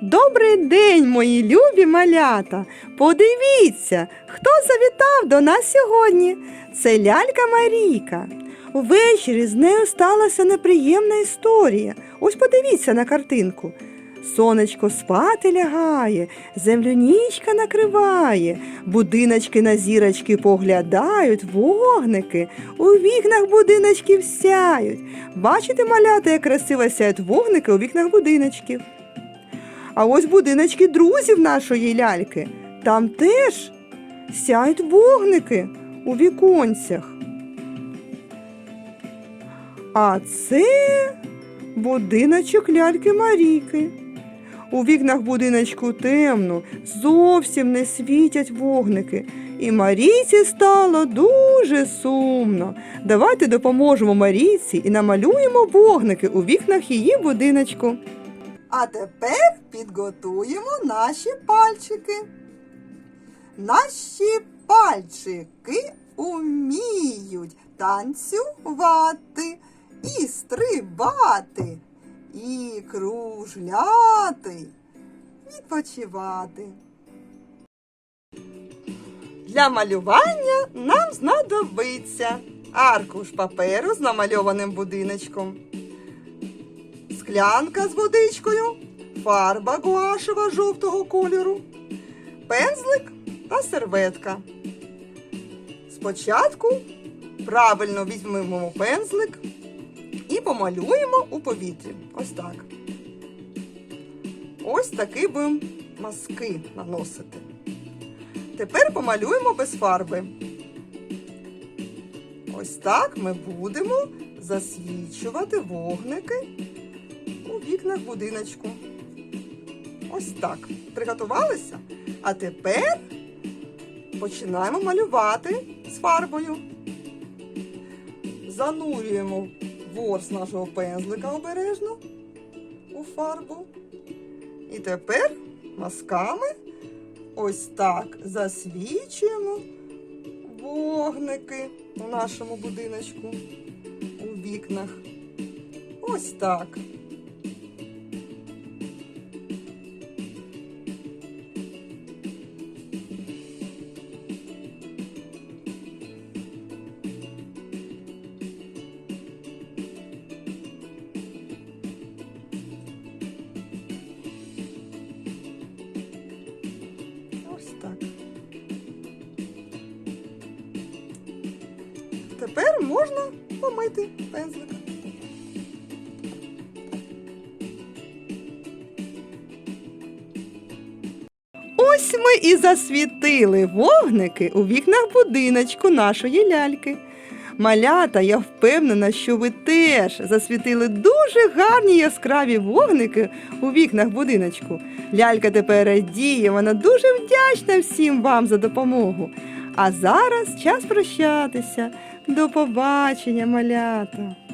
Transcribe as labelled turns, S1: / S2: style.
S1: Добрий день, мої любі малята! Подивіться, хто завітав до нас сьогодні. Це лялька Марійка. Увечері з нею сталася неприємна історія. Ось подивіться на картинку. Сонечко спати лягає, землянічка накриває, будиночки на зірочки поглядають, вогники, у вікнах будиночків сяють. Бачите, малята, як красиво сяють вогники у вікнах будиночків. А ось будиночки друзів нашої ляльки. Там теж сяють вогники у віконцях. А це будиночок ляльки Марійки. У вікнах будиночку темно, зовсім не світять вогники. І Марійці стало дуже сумно. Давайте допоможемо Марійці і намалюємо вогники у вікнах її будиночку. А тепер підготуємо наші пальчики. Наші пальчики уміють танцювати і стрибати, і кружляти, відпочивати. Для малювання нам знадобиться аркуш паперу з намальованим будиночком склянка з водичкою, фарба гуашева жовтого кольору, пензлик та серветка. Спочатку правильно візьмемо пензлик і помалюємо у повітрі. Ось так. Ось такі будемо маски наносити. Тепер помалюємо без фарби. Ось так ми будемо засвічувати вогники у вікнах будиночку. Ось так. Приготувалися? А тепер починаємо малювати з фарбою. Занурюємо ворс нашого пензлика обережно у фарбу. І тепер мазками ось так засвічуємо вогники у нашому будиночку у вікнах. Ось так. Так. Тепер можна помити пензлик. Ось ми і засвітили вогники у вікнах будиночку нашої ляльки. Малята, я впевнена, що ви теж засвітили дуже гарні яскраві вогники у вікнах будиночку. Лялька тепер радіє, вона дуже вдячна всім вам за допомогу. А зараз час прощатися. До побачення, малята!